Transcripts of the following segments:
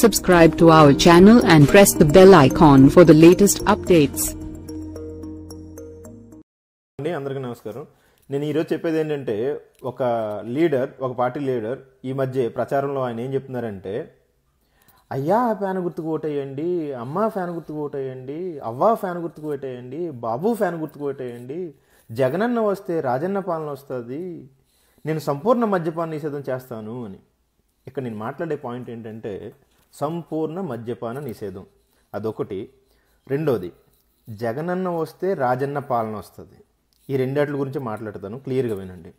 Subscribe to our channel and press the bell icon for the latest updates. అండి అందరికీ నమస్కారం నేను ఈరోజు చెప్పేది ఏంటంటే ఒక లీడర్ ఒక పార్టీ లీడర్ ఈ మధ్య ప్రచారంలో ఆయన ఏం చెప్తున్నారంటే అయ్యా ఫ్యాన్ గుర్తుకు ఓటేయండి అమ్మ ఫ్యాన్ గుర్తుకు ఓటేయండి అవ్వ ఫ్యాన్ గుర్తుకు ఓటేయండి బాబు ఫ్యాన్ గుర్తుకు ఓటేయండి జగనన్న వస్తే రాజన్న పాలన వస్తుంది నేను సంపూర్ణ మద్యపాన నిషేధం చేస్తాను అని ఇక్కడ నేను మాట్లాడే పాయింట్ ఏంటంటే సంపూర్ణ మద్యపాన నిషేధం. అదొకటి. రెండోది జగనన్న వస్తే రాజన్న పాలన వస్తుంది. ఈ రెండాట్ల గురించి మాట్లాడతాను క్లియర్గా వినండి.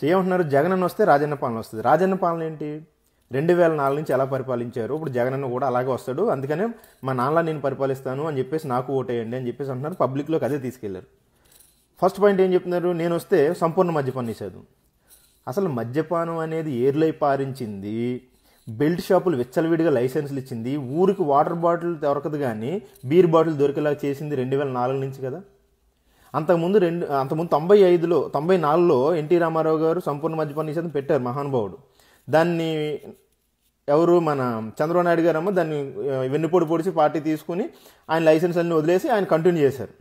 సో ఏమంటున్నారు? జగనన్న వస్తే రాజన్న పాలన వస్తుంది. రాజన్న పాలన ఏంటి? రెండు వేల నాలుగు నుంచి ఎలా పరిపాలించారు? ఇప్పుడు జగనన్న కూడా అలాగే వస్తాడు. అందుకనే మా నాన్న నేను పరిపాలిస్తాను అని చెప్పేసి నాకు ఓటేయండి అని చెప్పేసి అంటున్నారు. పబ్లిక్లోకి అదే తీసుకెళ్ళారు. ఫస్ట్ పాయింట్ ఏం చెప్తున్నారు? నేను వస్తే సంపూర్ణ మద్యపాన నిషేధం. అసలు మద్యపానం అనేది ఏర్లై పారించింది బెల్ట్ షాపులు విచ్చలవిడిగా లైసెన్సులు ఇచ్చింది ఊరికి వాటర్ బాటిల్ దొరకదు కానీ బీర్ బాటిల్ దొరికేలా చేసింది రెండు వేల నాలుగు నుంచి కదా. అంతకుముందు రెండు అంతకుముందు తొంభై ఐదులో తొంభై నాలుగులో ఎన్టీ రామారావు గారు సంపూర్ణ మద్యపాన నిషేధం పెట్టారు మహానుభావుడు. దాన్ని ఎవరు? మన చంద్రబాబు నాయుడు గారమ్మో దాన్ని వెన్నుపొడి పొడిచి పార్టీ తీసుకుని ఆయన లైసెన్స్ అన్ని వదిలేసి ఆయన కంటిన్యూ చేశారు.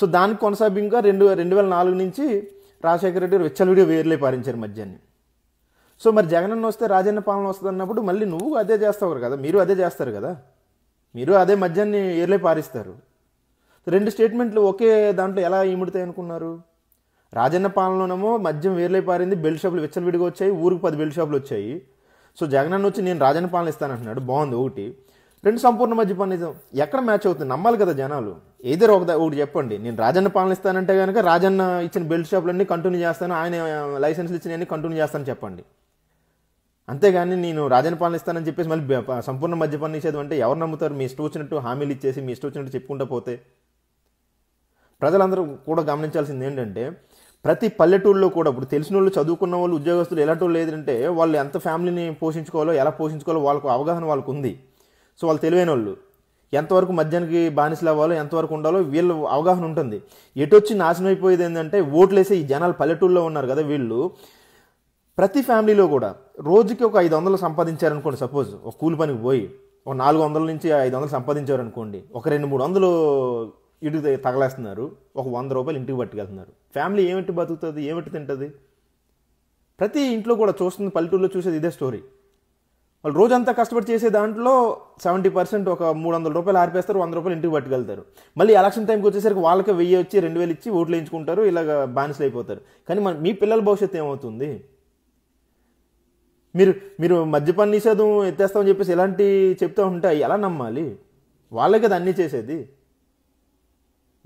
సో దానికి కొనసాగింపుగా రెండు రెండు వేల నాలుగు నుంచి రాజశేఖర రెడ్డి గారు విచ్చలవిడిగా వేర్లే పారించారు మద్యాన్ని. సో మరి జగనన్న వస్తే రాజన్న పాలన వస్తుంది అన్నప్పుడు మళ్ళీ నువ్వు అదే చేస్తావు కదా మీరు అదే చేస్తారు కదా? మీరు అదే మద్యాన్ని ఏర్లే పారిస్తారు. రెండు స్టేట్మెంట్లు ఒకే దాంట్లో ఎలా ఇముడతాయి అనుకున్నారు? రాజన్న పాలనలోనేమో మద్యం వేర్లై పారింది బెల్ట్ షాపులు విచ్చలవిడిగా వచ్చాయి ఊరికి పది బెల్ట్ షాపులు వచ్చాయి. సో జగనన్న వచ్చి నేను రాజన్న పాలన ఇస్తానంటున్నాడు బాగుంది ఒకటి. రెండు సంపూర్ణ మధ్య నిజం ఎక్కడ మ్యాచ్ అవుతుంది? నమ్మాలి కదా జనాలు. ఏదో ఒక ఒకటి చెప్పండి నేను రాజన్న పాలన ఇస్తానంటే కనుక రాజన్న ఇచ్చిన బెల్ట్ షాపులన్నీ కంటిన్యూ చేస్తాను ఆయన లైసెన్స్లు ఇచ్చినవన్నీ కంటిన్యూ చేస్తాను చెప్పండి. అంతేగాని నేను రాజని పాలన ఇస్తానని చెప్పేసి మళ్ళీ సంపూర్ణ మద్యపాన నిషేధం అంటే ఎవరు నమ్ముతారు? మీ ఇష్టం వచ్చినట్టు హామీలు ఇచ్చేసి మీ ఇష్టం వచ్చినట్టు చెప్పుకుంటూ పోతే. ప్రజలందరూ కూడా గమనించాల్సింది ఏంటంటే ప్రతి పల్లెటూరులో కూడా ఇప్పుడు తెలిసిన వాళ్ళు చదువుకున్న వాళ్ళు ఉద్యోగస్తులు ఎలాంటి వాళ్ళు లేదంటే వాళ్ళు ఎంత ఫ్యామిలీని పోషించుకోవాలో ఎలా పోషించుకోవాలో వాళ్ళకు అవగాహన వాళ్ళకు ఉంది సో వాళ్ళు తెలివైన వాళ్ళు ఎంతవరకు మద్యానికి బానిసలు అవ్వాలో ఎంతవరకు ఉండాలో వీళ్ళు అవగాహన ఉంటుంది. ఎటొచ్చి నాశనం అయిపోయేది ఏంటంటే ఓట్లేసే ఈ జనాలు పల్లెటూరులో ఉన్నారు కదా వీళ్ళు. ప్రతి ఫ్యామిలీలో కూడా రోజుకి ఒక ఐదు వందలు సంపాదించారనుకోండి సపోజ్ ఒక కూలి పనికి పోయి ఒక నాలుగు వందల నుంచి ఐదు వందలు సంపాదించారనుకోండి ఒక రెండు మూడు వందలు ఇటుకు తగలేస్తున్నారు ఒక వంద రూపాయలు ఇంటికి పట్టుకెళ్తున్నారు. ఫ్యామిలీ ఏమిటి బతుకుతుంది ఏమిటి తింటుంది? ప్రతి ఇంట్లో కూడా చూస్తుంది పల్లెటూరులో చూసేది ఇదే స్టోరీ. వాళ్ళు రోజంతా కష్టపడి చేసే దాంట్లో సెవెంటీ పర్సెంట్ ఒక మూడు వందల రూపాయలు ఆర్పేస్తారు వంద రూపాయలు ఇంటికి పట్టుకెళ్తారు. మళ్ళీ ఎలక్షన్ టైంకి వచ్చేసరికి వాళ్ళకి వెయ్యి వచ్చి రెండు వేలు ఇచ్చి ఓట్లు వేయించుకుంటారు ఇలాగ బానిసలు అయిపోతారు. కానీ మన మీ పిల్లల భవిష్యత్తు ఏమవుతుంది? మీరు మీరు మద్యపాన నిషేధం ఎత్తేస్తామని చెప్పేసి ఎలాంటి చెప్తూ ఉంటే ఎలా నమ్మాలి? వాళ్ళే కదా అన్నీ చేసేది.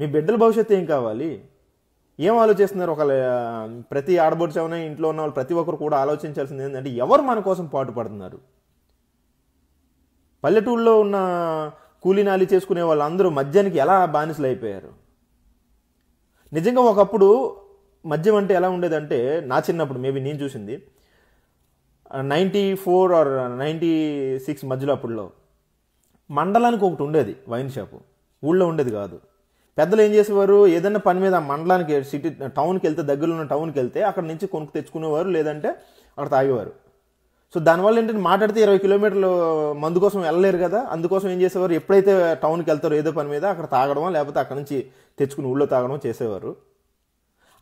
మీ బిడ్డల భవిష్యత్తు ఏం కావాలి? ఏం ఆలోచిస్తున్నారు? ఒక ప్రతి ఆడబొడ్డు ఇంట్లో ఉన్న వాళ్ళు ప్రతి ఒక్కరు కూడా ఆలోచించాల్సింది ఏంటంటే ఎవరు మన కోసం పాటు పడుతున్నారు పల్లెటూళ్ళలో ఉన్న కూలీనాలి చేసుకునే వాళ్ళందరూ మద్యానికి ఎలా బానిసలు అయిపోయారు? నిజంగా ఒకప్పుడు మద్యం అంటే ఎలా ఉండేదంటే నా చిన్నప్పుడు మేబీ నేను చూసింది ninety four or ninety six మధ్యలో అప్పుడులో మండలానికి ఒకటి ఉండేది వైన్ షాపు. ఊళ్ళో ఉండేది కాదు. పెద్దలు ఏం చేసేవారు? ఏదైనా పని మీద మండలానికి సిటీ టౌన్కి వెళ్తే దగ్గరలో ఉన్న టౌన్కి వెళ్తే అక్కడ నుంచి కొనుక్కు తెచ్చుకునేవారు లేదంటే అక్కడ తాగేవారు. సో దానివల్ల ఏంటంటే మాట్లాడితే ఇరవై కిలోమీటర్లు మందు కోసం వెళ్ళలేరు కదా. అందుకోసం ఏం చేసేవారు? ఎప్పుడైతే టౌన్కి వెళ్తారో ఏదో పని మీద అక్కడ తాగడమో లేకపోతే అక్కడ నుంచి తెచ్చుకుని ఊళ్ళో తాగడమో చేసేవారు.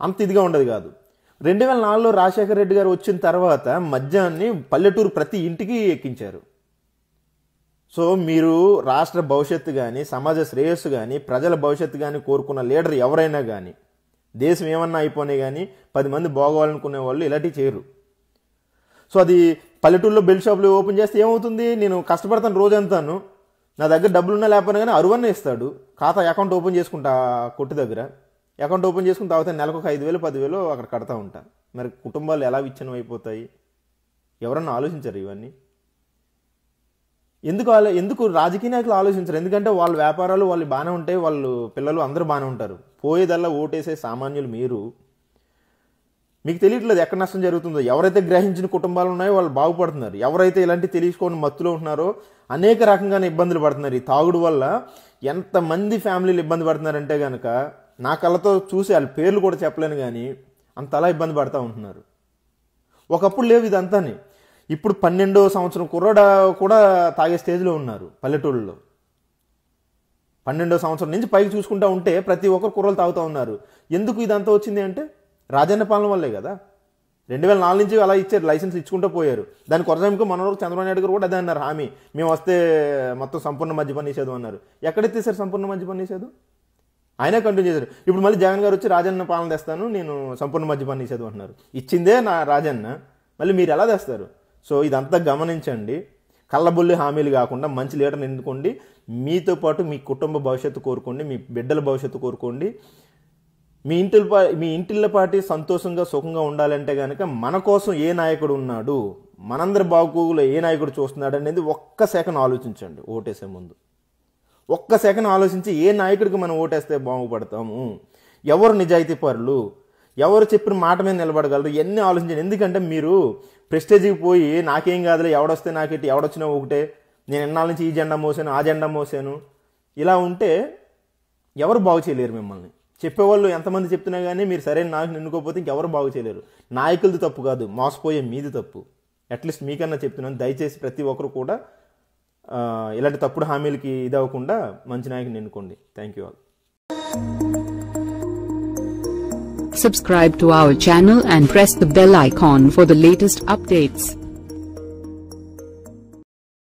అంత ఇదిగా ఉండదు కాదు. రెండు వేల నాలుగులో రాజశేఖర రెడ్డి గారు వచ్చిన తర్వాత మద్యాన్ని పల్లెటూరు ప్రతి ఇంటికి ఎక్కించారు. సో మీరు రాష్ట్ర భవిష్యత్తు కానీ సమాజ శ్రేయస్సు కానీ ప్రజల భవిష్యత్తు కానీ కోరుకున్న లీడర్ ఎవరైనా కానీ దేశం ఏమన్నా అయిపోయినాయి కానీ పది మంది బాగోవాలనుకునే వాళ్ళు ఇలాంటివి చేయరు. సో అది పల్లెటూరులో బెల్ట్ షాపులు ఓపెన్ చేస్తే ఏమవుతుంది? నేను కష్టపడతాను రోజంతాను. నా దగ్గర డబ్బులున్నా లేకపోయినా కానీ అరువన్న ఇస్తాడు. ఖాతా అకౌంట్ ఓపెన్ చేసుకుంటా కొట్టు దగ్గర. అకౌంట్ ఓపెన్ చేసుకుని తర్వాత నెలకు ఒక ఐదు వేలు పదివేలు అక్కడ కడతా ఉంటాను మరి కుటుంబాలు ఎలా విచ్ఛిన్నం అయిపోతాయి ఎవరన్నా ఆలోచించరు ఇవన్నీ? ఎందుకు ఆలో ఎందుకు రాజకీయ నాయకులు ఆలోచించరు? ఎందుకంటే వాళ్ళ వ్యాపారాలు వాళ్ళు బాగానే ఉంటాయి వాళ్ళు పిల్లలు అందరూ బాగానే ఉంటారు. పోయేదల్లా ఓటేసే సామాన్యులు మీరు. మీకు తెలియట్లేదు ఎక్కడ నష్టం జరుగుతుందో. ఎవరైతే గ్రహించిన కుటుంబాలు ఉన్నాయో వాళ్ళు బాగుపడుతున్నారు. ఎవరైతే ఇలాంటి తెలియచుకొని మత్తులో ఉంటున్నారో అనేక రకంగానే ఇబ్బందులు పడుతున్నారు. ఈ తాగుడు వల్ల ఎంతమంది ఫ్యామిలీలు ఇబ్బంది పడుతున్నారంటే కనుక నా కళ్ళతో చూసి వాళ్ళ పేర్లు కూడా చెప్పలేను కానీ అంతలా ఇబ్బంది పడుతూ ఉంటున్నారు. ఒకప్పుడు లేవు ఇదంతాని. ఇప్పుడు పన్నెండో సంవత్సరం కుర్రాడ కూడా తాగే స్టేజ్లో ఉన్నారు పల్లెటూళ్ళలో. పన్నెండో సంవత్సరం నుంచి పైకి చూసుకుంటా ఉంటే ప్రతి ఒక్కరు కుర్రలు తాగుతూ ఉన్నారు. ఎందుకు ఇదంతా వచ్చింది అంటే రాజన్న పాలన వల్లే కదా. రెండు వేల నాలుగు నుంచి అలా ఇచ్చారు లైసెన్స్ ఇచ్చుకుంటూ పోయారు. దాని కొరసామికి మన వరకు చంద్రబాబు నాయుడు గారు కూడా అదే అన్నారు హామీ మేము వస్తే మొత్తం సంపూర్ణ మద్యపాన నిషేధం అన్నారు. ఎక్కడెత్తేసారు సంపూర్ణ మద్యపాన నిషేధం? ఆయనే కంటిన్యూ చేశారు. ఇప్పుడు మళ్ళీ జగన్ గారు వచ్చి రాజన్న పాలన తెస్తాను నేను సంపూర్ణ మద్యపాన్ని నిషేధం అంటున్నారు. ఇచ్చిందే నా రాజన్న మళ్ళీ మీరు ఎలా తెస్తారు? సో ఇదంతా గమనించండి. కళ్ళబొల్లి హామీలు కాకుండా మంచి లీడర్ని ఎన్నుకోండి. మీతో పాటు మీ కుటుంబ భవిష్యత్తు కోరుకోండి మీ బిడ్డల భవిష్యత్తు కోరుకోండి. మీ ఇంటి మీ ఇంటిళ్ళ పాటి సంతోషంగా సుఖంగా ఉండాలంటే కనుక మన కోసం ఏ నాయకుడు ఉన్నాడు మనందరి బాగోగులో ఏ నాయకుడు చూస్తున్నాడు అనేది ఒక్క సెకండ్ ఆలోచించండి ఓటేసే ముందు. ఒక్క సెకండ్ ఆలోచించి ఏ నాయకుడికి మనం ఓటేస్తే బాగుపడతాము? ఎవరు నిజాయితీ పరులు? ఎవరు చెప్పిన మాట మీద నిలబడగలరు? ఇవన్నీ ఆలోచించండి ఎందుకంటే మీరు ప్రెస్టేజ్కి పోయి నాకేం కాదులే ఎవడొస్తే నాకేంటి ఎవడొచ్చినా ఒకటే. నేను ఎన్నాళ్ళ నుంచి ఈ జెండా మోసాను ఆ జెండా మోసాను. ఇలా ఉంటే ఎవరు బాగు చేయలేరు మిమ్మల్ని. చెప్పేవాళ్ళు ఎంతమంది చెప్తున్నా కానీ మీరు సరైన నాయకుని ఎన్నుకోకపోతే ఇంకెవరు బాగు చేయలేరు. నాయకులది తప్పు కాదు మోసపోయే మీది తప్పు. అట్లీస్ట్ మీకన్నా చెప్తున్నాను. దయచేసి ప్రతి ఒక్కరు కూడా ఇలాంటి తప్పుడు హామీలకి ఇది అవ్వకుండా మంచి నాయకుని ఎన్నుకోండి thank you all Subscribe to our channel and press the bell icon for the latest updates.